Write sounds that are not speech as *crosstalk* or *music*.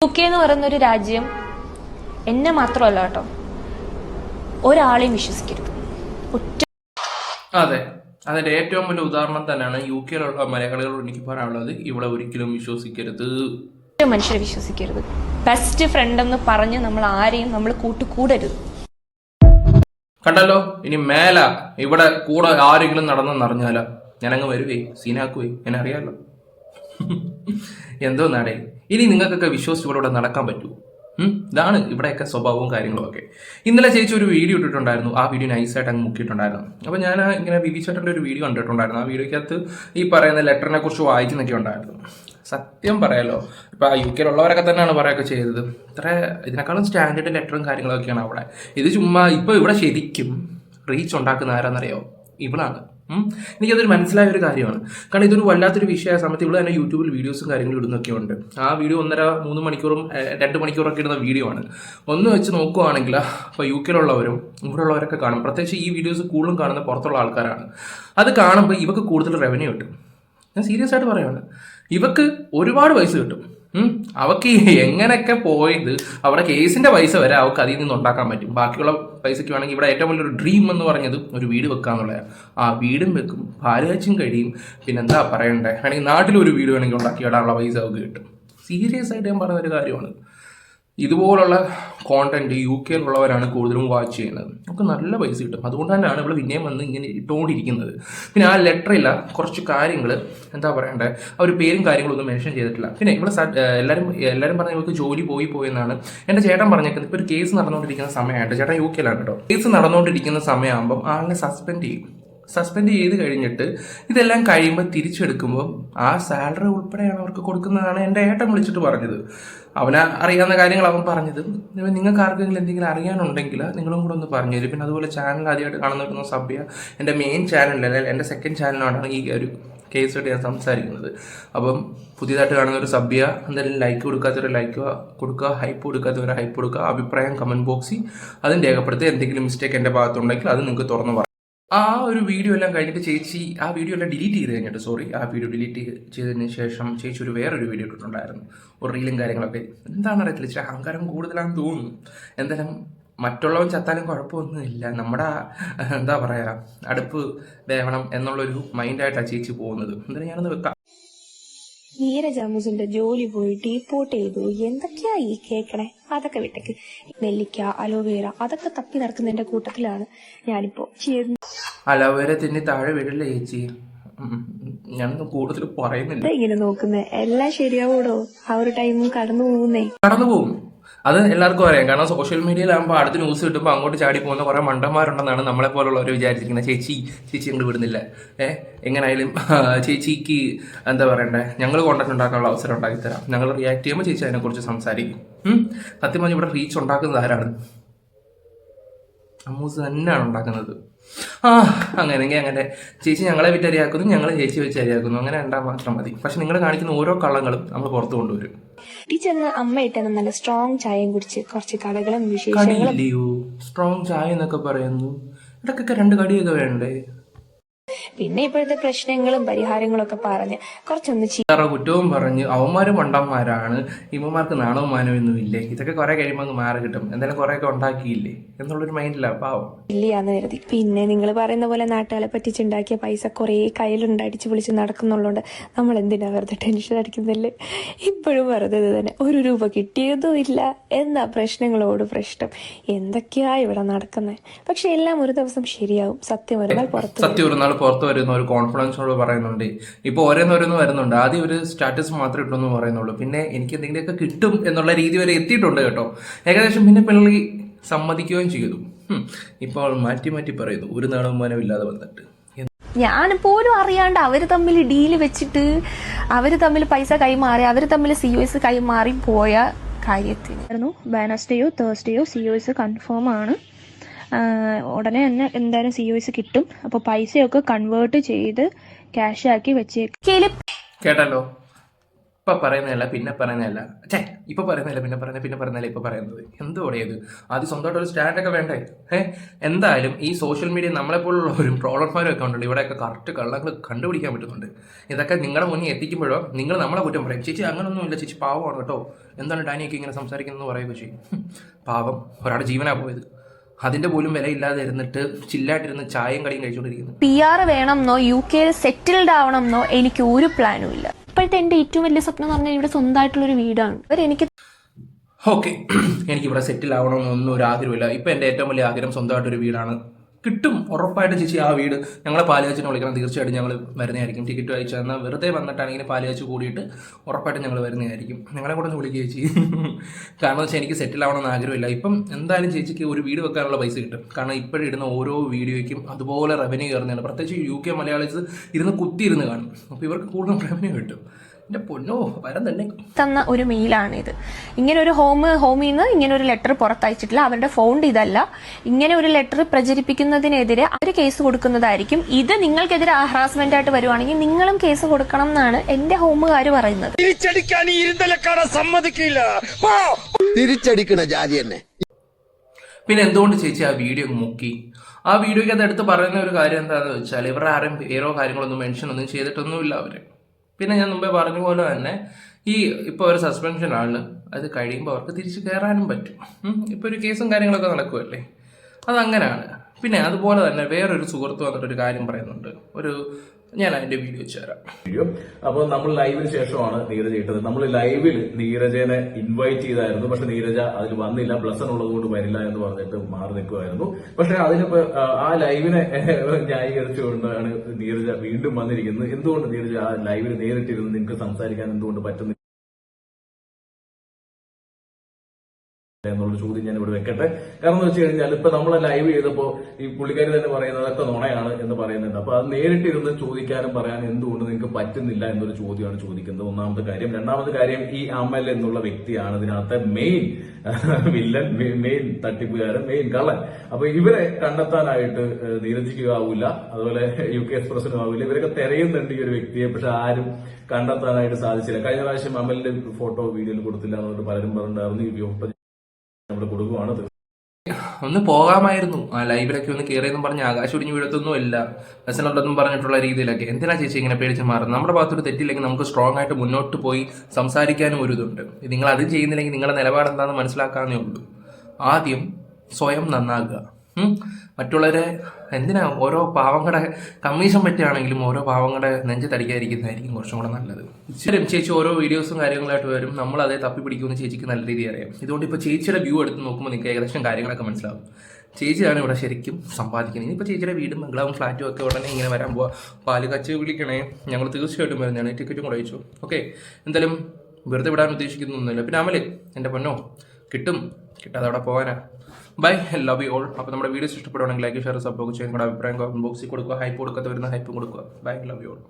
U K എന്ന് പറയുന്ന ഒരു രാജ്യം എന്നെ മാത്രമല്ല കേട്ടോ. ഒരാളെയും വിശ്വസിക്കരുത്. ഒറ്റ അതെ. അതിന്റെ ഏറ്റവും വലിയ ഉദാഹരണം തന്നെയാണ് യു കെയിലുള്ള മലയാളികളോട് എനിക്ക് പറയാനുള്ളത്. ഇവിടെ ഒരിക്കലും വിശ്വസിക്കരുത്. മനുഷ്യരെ വിശ്വസിക്കരുത്. ബെസ്റ്റ് ഫ്രണ്ട് എന്ന് പറഞ്ഞ് നമ്മൾ ആരെയും നമ്മൾ കൂട്ടുകൂടരുത്. കണ്ടല്ലോ? ഇനി മേല ഇവിടെ കൂടെ ആരെങ്കിലും നടന്നെന്നറിഞ്ഞാല ഞാനങ്ങ് വരുവേ സീനാക്കുവേ എന്നെ അറിയാലോ? *laughs* എന്തോ നാടേ? ഇനി നിങ്ങൾക്കൊക്കെ വിശ്വസിച്ചുകൂടെ ഇവിടെ നടക്കാൻ പറ്റൂ. ഇതാണ് ഇവിടെയൊക്കെ സ്വഭാവവും കാര്യങ്ങളും ഒക്കെ ഇന്നലെ ചേച്ചി ഒരു വീഡിയോ ഇട്ടിട്ടുണ്ടായിരുന്നു. ആ വീഡിയോ നൈസായിട്ട് അങ്ങ് മുക്കിയിട്ടുണ്ടായിരുന്നു. അപ്പോൾ ഞാൻ ഇങ്ങനെ ബിബി ചേട്ടന്റെ ഒരു വീഡിയോ കണ്ടിട്ടുണ്ടായിരുന്നു. ആ വീഡിയോയ്ക്കകത്ത് ഈ പറയുന്ന ലെറ്ററിനെ കുറിച്ച് വായിക്കുന്നൊക്കെ ഉണ്ടായിരുന്നു. സത്യം പറയാലോ ഇപ്പൊ ആ യു കെയിലുള്ളവരൊക്കെ തന്നെയാണ് പറയൊക്കെ ചെയ്തത്. ഇത്ര ഇതിനേക്കാളും സ്റ്റാൻഡേർഡ് ലെറ്ററും കാര്യങ്ങളൊക്കെയാണ് അവിടെ. ഇത് ചുമ്മാ ഇപ്പൊ ഇവിടെ ശരിക്കും റീച്ച് ഉണ്ടാക്കുന്ന ആരാന്നറിയോ? ഇവളാണ്. എനിക്കതൊരു മനസ്സിലായ ഒരു കാര്യമാണ്. കാരണം ഇതൊരു വല്ലാത്തൊരു വിഷയ സമയത്ത് ഇവിടെ തന്നെ യൂട്യൂബിൽ വീഡിയോസും കാര്യങ്ങളും ഇടുന്നൊക്കെ ഉണ്ട്. ആ വീഡിയോ ഒന്നര മൂന്ന് മണിക്കൂറും രണ്ട് മണിക്കൂറൊക്കെ ഇടുന്ന വീഡിയോ ആണ്. ഒന്ന് വെച്ച് നോക്കുവാണെങ്കിൽ ഇപ്പോൾ യു കെയിലുള്ളവരും ഇവിടെ ഉള്ളവരൊക്കെ കാണും. പ്രത്യേകിച്ച് ഈ വീഡിയോസ് കൂടുതലും കാണുന്ന പുറത്തുള്ള ആൾക്കാരാണ്. അത് കാണുമ്പോൾ ഇവക്ക് കൂടുതൽ റവന്യൂ കിട്ടും. ഞാൻ സീരിയസ് ആയിട്ട് പറയുകയാണ് ഇവക്ക് ഒരുപാട് പൈസ കിട്ടും. അവക്ക് എങ്ങനെയൊക്കെ പോയത്? അവിടെ കേസിന്റെ പൈസ വരെ അവക്ക് അതിൽ നിന്ന് ഉണ്ടാക്കാൻ പറ്റും. ബാക്കിയുള്ള പൈസയ്ക്ക് വേണമെങ്കിൽ ഇവിടെ ഏറ്റവും വലിയൊരു ഡ്രീം എന്ന് പറഞ്ഞത് ഒരു വീട് വെക്കാന്നുള്ളതാണ്. ആ വീടും വെക്കും ഭാര്യച്ചും കഴിയും. പിന്നെ എന്താ പറയണ്ടേ? വേണമെങ്കിൽ നാട്ടിലൊരു വീട് വേണമെങ്കിൽ ഉണ്ടാക്കി ഇടാനുള്ള പൈസ അവർക്ക് കിട്ടും. സീരിയസ് ആയിട്ട് ഞാൻ പറഞ്ഞ ഒരു കാര്യമാണ്. ഇതുപോലുള്ള കോണ്ടന്റ് യു കെയിലുള്ളവരാണ് കൂടുതലും വാച്ച് ചെയ്യുന്നത്. നമുക്ക് നല്ല പൈസ കിട്ടും. അതുകൊണ്ട് തന്നെയാണ് ഇവിടെ പിന്നെയും വന്ന് ഇങ്ങനെ ഇട്ടുകൊണ്ടിരിക്കുന്നത്. പിന്നെ ആ ലെറ്ററില്ല കുറച്ച് കാര്യങ്ങൾ എന്താ പറയണ്ടേ? ഒരു പേരും കാര്യങ്ങളൊന്നും മെൻഷൻ ചെയ്തിട്ടില്ല. പിന്നെ ഇവിടെ എല്ലാവരും എല്ലാവരും പറഞ്ഞ ഇവർക്ക് ജോലി പോയി പോയി എന്നാണ്. എന്റെ ചേട്ടൻ പറഞ്ഞേക്കുന്നത് ഇപ്പോൾ ഒരു കേസ് നടന്നുകൊണ്ടിരിക്കുന്ന സമയമായിട്ട് ചേട്ടൻ യു കെയിലാണ് കേട്ടോ. കേസ് നടന്നുകൊണ്ടിരിക്കുന്ന സമയമാകുമ്പോൾ ആളിനെ സസ്പെൻഡ് ചെയ്യും. സസ്പെൻഡ് ചെയ്ത് കഴിഞ്ഞിട്ട് ഇതെല്ലാം കഴിയുമ്പോൾ തിരിച്ചെടുക്കുമ്പോൾ ആ സാലറി ഉൾപ്പെടെയാണ് അവർക്ക് കൊടുക്കുന്നതാണ് എന്റെ ഏട്ടൻ വിളിച്ചിട്ട് പറഞ്ഞത്. അവന് അറിയാവുന്ന കാര്യങ്ങൾ അവൻ പറഞ്ഞത്. നിങ്ങൾക്ക് ആർക്കെങ്കിലും എന്തെങ്കിലും അറിയാനുണ്ടെങ്കിൽ നിങ്ങളും കൂടെ ഒന്ന് പറഞ്ഞു തരും. പിന്നെ അതുപോലെ ചാനൽ ആദ്യമായിട്ട് കാണുന്ന സബ് എന്റെ മെയിൻ ചാനലല്ല എന്റെ സെക്കൻഡ് ചാനലാണ് ഈ ഒരു കേസായിട്ട് ഞാൻ സംസാരിക്കുന്നത്. അപ്പം പുതിയതായിട്ട് കാണുന്ന ഒരു സഭ്യ എന്തായാലും ലൈക്ക് കൊടുക്കാത്തവരെ ലൈക്ക് കൊടുക്കുക ഹൈപ്പ് കൊടുക്കാത്തവരെ ഹൈപ്പ് കൊടുക്കുക അഭിപ്രായം കമന്റ് ബോക്സിൽ അതും രേഖപ്പെടുത്തി എന്തെങ്കിലും മിസ്റ്റേക്ക് എന്റെ ഭാഗത്തുണ്ടെങ്കിൽ അത് നിങ്ങൾക്ക് തുറന്നു പറയാം ആ ഒരു വീഡിയോ എല്ലാം കഴിഞ്ഞിട്ട് ചേച്ചി ആ വീഡിയോ എല്ലാം ഡിലീറ്റ് ചെയ്ത് കഴിഞ്ഞിട്ട് സോറി ആ വീഡിയോ ഡിലീറ്റ് ചെയ്തതിന് ശേഷം ചേച്ചി ഒരു വേറൊരു വീഡിയോ ഇട്ടിട്ടുണ്ടായിരുന്നു. ഒരു റീലും കാര്യങ്ങളൊക്കെ. എന്താണ് അറിയത്തില്ല ഇച്ചിരി അഹങ്കാരം കൂടുതലാണെന്ന് തോന്നുന്നു. എന്തായാലും മറ്റുള്ളവൻ ചത്താലും കുഴപ്പമൊന്നുമില്ല നമ്മുടെ എന്താ പറയുക അടുപ്പ് വേവണം എന്നുള്ളൊരു മൈൻഡായിട്ടാണ് ചേച്ചി പോകുന്നത്. എന്തായാലും ഞാനൊന്ന് വെക്കാം. നീരജാമുസിന്റെ ജോലി പോയി ഡീപ്പോർട്ട് ചെയ്തു. എന്തൊക്കെയാ ഈ കേക്കണേ? അതൊക്കെ വിട്ടേക്ക്. നെല്ലിക്ക അലോവേര അതൊക്കെ തപ്പി നടക്കുന്നതിന്റെ കൂട്ടത്തിലാണ് ഞാനിപ്പോ ചെയ്യുന്നത്. അലവരെ തിന്നി താഴെ വീടില്ല ചേച്ചി? ഞാനൊന്നും കൂടുതൽ പറയുന്നില്ല. ഇങ്ങനെ നോക്കുന്നേ? എല്ലാം ശരിയാവൂടോ? ആ ഒരു ടൈമും കടന്നു പോകുന്നേ. കടന്നു പോകും. അത് എല്ലാവർക്കും അറിയാം. കാരണം സോഷ്യൽ മീഡിയയിലാകുമ്പോൾ അടുത്ത ന്യൂസ് കിട്ടുമ്പോൾ അങ്ങോട്ട് ചാടി പോകുന്ന കുറെ മണ്ടന്മാരുണ്ടെന്നാണ് നമ്മളെ പോലുള്ളവർ വിചാരിച്ചിരിക്കുന്നത്. ചേച്ചി ചേച്ചി ഞങ്ങൾ വിടുന്നില്ല. ഏഹ് എങ്ങനെയായാലും ചേച്ചിക്ക് എന്താ പറയണ്ടേ? ഞങ്ങൾ കോണ്ടന്റ് ഉണ്ടാക്കാനുള്ള അവസരം ഉണ്ടാക്കി തരാം ഞങ്ങൾ റിയാക്ട് ചെയ്യുമ്പോൾ ചേച്ചി അതിനെക്കുറിച്ച് സംസാരിക്കും. സത്യം പറഞ്ഞാൽ ഇവിടെ റീച്ച് ഉണ്ടാക്കുന്നത് ആരാണ്? അമ്മൂസ് തന്നെയാണ് ഉണ്ടാക്കുന്നത്. ആ അങ്ങനെയെങ്കിൽ അങ്ങനെ. ചേച്ചി ഞങ്ങളെ വിറ്റ് അരിയാക്കുന്നു ഞങ്ങൾ ചേച്ചി വെച്ച് അരിയാക്കുന്നു. അങ്ങനെ ഉണ്ടാ മാത്രം മതി. പക്ഷെ നിങ്ങൾ കാണിക്കുന്ന ഓരോ കള്ളങ്ങളും നമ്മൾ പുറത്തു കൊണ്ടുവരും. ടീച്ചർ ചെന്ന് അമ്മ ഇട്ടെന്ന് നല്ല സ്ട്രോങ് ചായയും കുടിച്ച് കുറച്ച് കടകളും വിശേഷങ്ങളും. സ്ട്രോങ് ചായ എന്നൊക്കെ പറയുന്നു. ഇടയ്ക്കൊക്കെ രണ്ട് കടിയൊക്കെ വേണ്ടേ? പിന്നെ ഇപ്പോഴത്തെ പ്രശ്നങ്ങളും പരിഹാരങ്ങളും ഒക്കെ പറഞ്ഞ് കുറച്ചൊന്ന് കുറ്റവും പറഞ്ഞ് അവന്മാരും മണ്ടന്മാരാണ് ഇമ്മമാർക്ക് നാണവും മാനവും ഒന്നും ഇല്ലേ? ഇതൊക്കെ കുറെ കഴിയുമ്പോൾ അങ്ങ് മാറി കിട്ടും. എന്തായാലും കുറെയൊക്കെ ഉണ്ടാക്കിയില്ലേ? എന്നുള്ളൊരു മൈൻഡിലാണ് പാവം. ഇല്ലയാന്ന് കരുതി. പിന്നെ നിങ്ങൾ പറയുന്ന പോലെ നാട്ടുകാരെ പറ്റിച്ചുണ്ടാക്കിയ പൈസ കുറേ കയ്യിലുണ്ട് അടിച്ചു പൊളിച്ച് നടക്കുന്നുള്ളതുകൊണ്ട് നമ്മൾ എന്തിനാ വെറുതെ ടെൻഷൻ അടിക്കുന്നില്ലേ? ഇപ്പോഴും വെറുതെ തന്നെ. ഒരു രൂപ കിട്ടിയതും ഇല്ല. എന്നാ പ്രശ്നങ്ങളോട് പ്രശ്നം? എന്തൊക്കെയാ ഇവിടെ നടക്കുന്നത് പക്ഷെ എല്ലാം ഒരു ദിവസം ശരിയാവും. സത്യം ഒരു നാൾ പുറത്തു സത്യം ഒരു നാൾ പുറത്ത് വരുന്ന ഒരു കോൺഫിഡൻസോട് പറയുന്നുണ്ട്. ഇപ്പൊ ഓരോന്നോരോന്ന് വരുന്നുണ്ട്. ആദ്യം ഒരു സ്റ്റാറ്റസ് മാത്രമേ ഇട്ടെന്ന് പറയുന്നുള്ളൂ. പിന്നെ എനിക്ക് എന്തെങ്കിലുമൊക്കെ കിട്ടും എന്നുള്ള രീതി വരെ എത്തിയിട്ടുണ്ട് കേട്ടോ. ഏകദേശം പിന്നെ പിള്ളി സമ്മതിക്കുകയും ചെയ്തു. ഇപ്പോൾ മാറ്റി മാറ്റി പറയുന്നു. ഒരു നാണവമാനം ഇല്ലാതെ വന്നിട്ട്. ഞാൻ പോലും അറിയാണ്ട് അവർ തമ്മിൽ ഡീൽ വെച്ചിട്ട് അവർ തമ്മിൽ പൈസ കൈമാറി അവർ തമ്മിൽ സി ഒ എസ് കൈമാറി പോയ കാര്യത്തിന്. വെനസ്ഡേയോ തേഴ്സ്ഡേയോ സി ഒ എസ് കൺഫേം ആണ്. ഉടനെ തന്നെ എന്തായാലും സി ഒ എസ് കിട്ടും. അപ്പോൾ പൈസയൊക്കെ കൺവേർട്ട് ചെയ്ത് ക്യാഷ് ആക്കി വെച്ചേക്കും. കേട്ടല്ലോ ഇപ്പൊ പറയുന്നതല്ല പിന്നെ പറയുന്നതല്ല. ചേ ഇപ്പൊ പറയുന്നതല്ല പിന്നെ പറയുന്നത് പിന്നെ പറയുന്നതല്ല ഇപ്പൊ പറയുന്നത്. എന്തോടെ ഇത്? ആദ്യം സ്വന്തമായിട്ട് ഒരു സ്റ്റാൻഡൊക്കെ വേണ്ടേ? ഏഹ് എന്തായാലും ഈ സോഷ്യൽ മീഡിയ നമ്മളെ പോലുള്ളവരും ട്രോളർമാരും ഒക്കെ ഉണ്ടല്ലോ. ഇവിടെയൊക്കെ കറക്റ്റ് കള്ളങ്ങൾ കണ്ടുപിടിക്കാൻ പറ്റുന്നുണ്ട്. ഇതൊക്കെ നിങ്ങളുടെ മുന്നിൽ എത്തിക്കുമ്പോഴോ നിങ്ങൾ നമ്മളെ കുറ്റം പറയും. ചേച്ചി അങ്ങനൊന്നുമില്ല. ചേച്ചി പാവമാണ് കേട്ടോ. എന്താണ് ഡാനിയൊക്കെ ഇങ്ങനെ സംസാരിക്കുന്നത് പറയുക ചേച്ചി പാവം. ഒരാളുടെ ജീവനാ പോയത്. അതിന്റെ പോലും വിലയില്ലാതെ ഇരുന്നിട്ട് ചില്ലായിട്ടിരുന്ന് ചായയും കടിയും കഴിച്ചുകൊണ്ടിരിക്കുന്നു പി ആർ വേണമെന്നോ യു കെയിൽ സെറ്റിൽഡ് ആവണമെന്നോ എനിക്ക് ഒരു പ്ലാനും ഇല്ല. ഇപ്പോഴത്തെ എന്റെ ഏറ്റവും വലിയ സ്വപ്നം എന്ന് പറഞ്ഞാൽ ഇവിടെ സ്വന്തമായിട്ടുള്ള *clears throat* ഒരു വീടാണ്. അവർ എനിക്ക് ഓക്കെ എനിക്കിവിടെ സെറ്റിൽ ആവണമെന്നൊന്നും ഒരു ആഗ്രഹമില്ല ഇപ്പം എന്റെ ഏറ്റവും വലിയ ആഗ്രഹം സ്വന്തമായിട്ട് ഒരു വീടാണ്. കിട്ടും ഉറപ്പായിട്ട് ചേച്ചി ആ വീട് ഞങ്ങളെ പാലിയാച്ചിനെ വിളിക്കണം. തീർച്ചയായിട്ടും ഞങ്ങൾ വരുന്നതായിരിക്കും. ടിക്കറ്റ് അയച്ചു എന്നാൽ വെറുതെ വന്നിട്ടാണെങ്കിൽ പാലുകാച്ച് കൂടിയിട്ട് ഉറപ്പായിട്ടും ഞങ്ങൾ വരുന്നതായിരിക്കും. ഞങ്ങളെ കൂടെ ഒന്ന് വിളിക്കുക ചേച്ചി. *laughs* കാരണം വെച്ചാൽ എനിക്ക് സെറ്റിൽ ആവണമെന്ന് ആഗ്രഹമില്ല. ഇപ്പം എന്തായാലും ചേച്ചിക്ക് ഒരു വീട് വെക്കാനുള്ള പൈസ കിട്ടും. കാരണം ഇപ്പോഴും ഇടുന്ന ഓരോ വീഡിയോയ്ക്കും അതുപോലെ റവന്യൂ കയറുന്നതാണ്. പ്രത്യേകിച്ച് യു കെ മലയാളീസ് ഇരുന്ന് കുത്തിയിരുന്ന് കാണും. അപ്പോൾ ഇവർക്ക് കൂടുതൽ റവന്യൂ കിട്ടും. എന്റെ പൊന്നോ വരം തന്നെ തന്ന ഒരു മെയിലാണ് ഇത് ഇങ്ങനെ ഒരു ഹോം ഹോമിൽ നിന്ന് ഇങ്ങനെ ഒരു ലെറ്റർ പുറത്തയച്ചിട്ടില്ല. അവരുടെ ഫോണ്ട് ഇതല്ല. ഇങ്ങനെ ഒരു ലെറ്റർ പ്രചരിപ്പിക്കുന്നതിനെതിരെ അവർ കേസ് കൊടുക്കുന്നതായിരിക്കും. ഇത് നിങ്ങൾക്കെതിരെ ഹറാസ്മെന്റ് ആയിട്ട് വരുവാണെങ്കിൽ നിങ്ങളും കേസ് കൊടുക്കണം എന്നാണ് എന്റെ ഹോമുകാർ പറയുന്നത്. തിരിച്ചടിക്കാൻ ഈ ഇരുന്തലക്കാട സമ്മതിക്കില്ല. തിരിച്ചടിക്കണ ജാതി തന്നെ പിന്നെ എന്തുകൊണ്ട് ചേച്ചി ആ വീഡിയോ മുക്കി? ആ വീഡിയോയ്ക്ക് അത് എടുത്ത് പറയുന്ന ഒരു കാര്യം എന്താണെന്ന് വെച്ചാൽ ഇവരുടെ ആരും പേരോ കാര്യങ്ങളൊന്നും മെൻഷൻ ഒന്നും ചെയ്തിട്ടൊന്നുമില്ല അവർ പിന്നെ ഞാൻ മുമ്പേ പറഞ്ഞ പോലെ തന്നെ ഈ ഇപ്പോൾ ഒരു സസ്പെൻഷൻ ആണ്. അത് കഴിയുമ്പോൾ അവർക്ക് തിരിച്ചു കയറാനും പറ്റും. ഇപ്പൊ ഒരു കേസും കാര്യങ്ങളൊക്കെ നടക്കുമല്ലേ അതങ്ങനെയാണ് പിന്നെ അതുപോലെ തന്നെ വേറൊരു സുഹൃത്ത് വന്നിട്ട് ഒരു കാര്യം പറയുന്നുണ്ട്. ഒരു ഞാൻ അതിന്റെ വീഡിയോ തരാം വീഡിയോ അപ്പോൾ നമ്മൾ ലൈവിന് ശേഷമാണ് നീരജ ഇട്ടത്. നമ്മൾ ലൈവിൽ നീരജനെ ഇൻവൈറ്റ് ചെയ്തായിരുന്നു. പക്ഷെ നീരജ അതിൽ വന്നില്ല. ബ്ലസൺ ഉള്ളത് കൊണ്ട് വരില്ല എന്ന് പറഞ്ഞിട്ട് മാറി നിൽക്കുമായിരുന്നു പക്ഷെ അതിനിപ്പോ ആ ലൈവിനെ ന്യായീകരിച്ചുകൊണ്ടാണ് നീരജ വീണ്ടും വന്നിരിക്കുന്നത്. എന്തുകൊണ്ട് നീരജ ആ ലൈവിൽ നേരിട്ടിരുന്ന് നിങ്ങൾക്ക് സംസാരിക്കാൻ എന്തുകൊണ്ട് പറ്റുന്നില്ല? എന്നുള്ള ചോദ്യം ഞാൻ ഇവിടെ വെക്കട്ടെ. കാരണം വെച്ച് കഴിഞ്ഞാൽ ഇപ്പൊ നമ്മൾ ലൈവ് ചെയ്തപ്പോ ഈ പുള്ളിക്കാരി തന്നെ പറയുന്നത് അതൊക്കെ നുണയാണ് എന്ന് പറയുന്നുണ്ട്. അപ്പൊ അത് നേരിട്ടിരുന്ന് ചോദിക്കാനും പറയാനും എന്തുകൊണ്ട് നിങ്ങൾക്ക് പറ്റുന്നില്ല എന്നൊരു ചോദ്യമാണ് ചോദിക്കുന്നത്. ഒന്നാമത്തെ കാര്യം. രണ്ടാമത്തെ കാര്യം ഈ അമൽ എന്നുള്ള വ്യക്തിയാണ് ഇതിനകത്തെ മെയിൻ വില്ലൻ മെയിൻ തട്ടിപ്പുകാരൻ മെയിൻ കള്ളൻ. അപ്പൊ ഇവരെ കണ്ടെത്താനായിട്ട് ഏഹ്, ആവില്ല അതുപോലെ യു കെ എക്സ്പ്രസിനും ആവില്ല ഇവരൊക്കെ തിരയുന്നുണ്ട് ഈ ഒരു വ്യക്തിയെ. പക്ഷെ ആരും കണ്ടെത്താനായിട്ട് സാധിച്ചില്ല. കഴിഞ്ഞ പ്രാവശ്യം അമലിന്റെ ഫോട്ടോ വീഡിയോയിൽ കൊടുത്തില്ല എന്നുകൊണ്ട് പലരും പറഞ്ഞിട്ടുണ്ടായിരുന്നു. ഈ വ്യൂ നമ്മുടെ കൊടുക്കുവാണ് ഒന്ന് പോകാമായിരുന്നു. ആ ലൈവിലൊക്കെ ഒന്ന് കയറിയെന്നും പറഞ്ഞ് ആകാശം ഒടിഞ്ഞു വീഴത്തൊന്നും ഇല്ല ബസ്സിനുള്ളതെന്നും പറഞ്ഞിട്ടുള്ള രീതിയിലൊക്കെ. എന്തിനാ ചേച്ചി ഇങ്ങനെ പേടിച്ച് മാറുന്നത്? നമ്മുടെ ഭാഗത്തൊരു തെറ്റില്ലെങ്കിൽ നമുക്ക് സ്ട്രോങ് ആയിട്ട് മുന്നോട്ട് പോയി സംസാരിക്കാനും ഒരു ഇതുണ്ട്. നിങ്ങൾ അത് ചെയ്യുന്നില്ലെങ്കിൽ നിങ്ങളുടെ നിലപാട് എന്താണെന്ന് മനസ്സിലാക്കാനേ ഉള്ളൂ. ആദ്യം സ്വയം നന്നാകുക? മറ്റുള്ളവരെ എന്തിനാ ഓരോ പാവങ്ങളുടെ കമ്മീഷൻ പറ്റുകയാണെങ്കിലും ഓരോ പാവങ്ങളുടെ നെഞ്ച് തടിക്കാതിരിക്കുന്നതായിരിക്കും കുറച്ചും കൂടെ നല്ലത്. ഇച്ചിരി ചേച്ചി ഓരോ വീഡിയോസും കാര്യങ്ങളായിട്ട് വരും. നമ്മൾ അതേ തപ്പി പിടിക്കുമെന്ന് ചേച്ചിക്ക് നല്ല രീതി അറിയാം. ഇതുകൊണ്ട് ഇപ്പോൾ ചേച്ചിയുടെ വ്യൂ എടുത്ത് നോക്കുമ്പോൾ നിങ്ങൾക്ക് ഏകദേശം കാര്യങ്ങളൊക്കെ മനസ്സിലാവും. ചേച്ചിയാണ് ഇവിടെ ശരിക്കും സമ്പാദിക്കുന്നത്. ഇനിയിപ്പോൾ ചേച്ചിയുടെ വീടും ബംഗ്ലാവും ഫ്ലാറ്റും ഒക്കെ ഉടനെ ഇങ്ങനെ വരാൻ പോവാ. പാൽ കച്ച് വിളിക്കണേ. ഞങ്ങൾ തീർച്ചയായിട്ടും വരുന്നതാണ്. ടിക്കറ്റും കൂടെ അയച്ചു ഓക്കെ എന്തായാലും വെറുതെ വിടാൻ ഉദ്ദേശിക്കുന്നൊന്നുമില്ല. പിന്നെ അമൽ എന്റെ പൊന്നോ? കിട്ടും. കിട്ടാതെ അവിടെ പോകാനാ ബൈ ലവ് യു ഓൾ അപ്പോൾ നമ്മുടെ വീഡിയോസ് ഇഷ്ടപ്പെടുവാണെങ്കിൽ ലൈക്ക് ഷെയർ സപ്പോർട്ട് ചെയ്യാൻ നിങ്ങളുടെ അഭിപ്രായം ബോക്സിൽ കൊടുക്കുക. ഹൈപ്പ് കൊടുക്കാത്ത വരുന്ന ഹൈപ്പും കൊടുക്കുക. Bye love you all